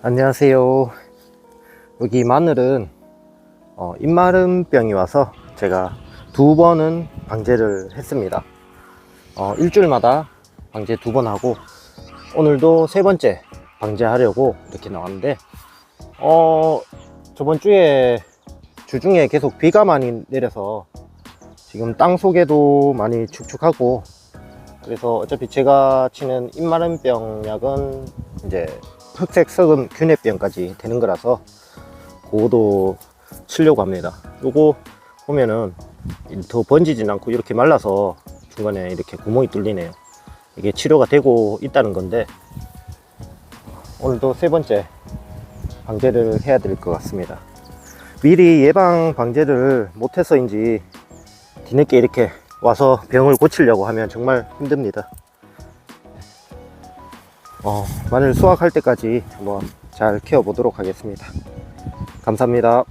안녕하세요. 여기 마늘은 어, 입마름병이 와서 제가 두 번은 방제를 했습니다. 어, 일주일마다 방제 두 번 하고 오늘도 세 번째 방제하려고 이렇게 나왔는데 어, 저번 주에 주중에 계속 비가 많이 내려서 지금 땅 속에도 많이 축축하고 그래서 어차피 제가 치는 입마름병 약은 이제 흑색 썩은 균해병까지 되는 거라서 그거도 치려고 합니다. 요거 보면은 더 번지진 않고 이렇게 말라서 중간에 이렇게 구멍이 뚫리네요. 이게 치료가 되고 있다는 건데 오늘도 세 번째 방제를 해야 될 것 같습니다. 미리 예방 방제를 못해서인지 뒤늦게 이렇게 와서 병을 고치려고 하면 정말 힘듭니다. 어, 마늘 수확할 때까지 한번 잘 키워보도록 하겠습니다. 감사합니다.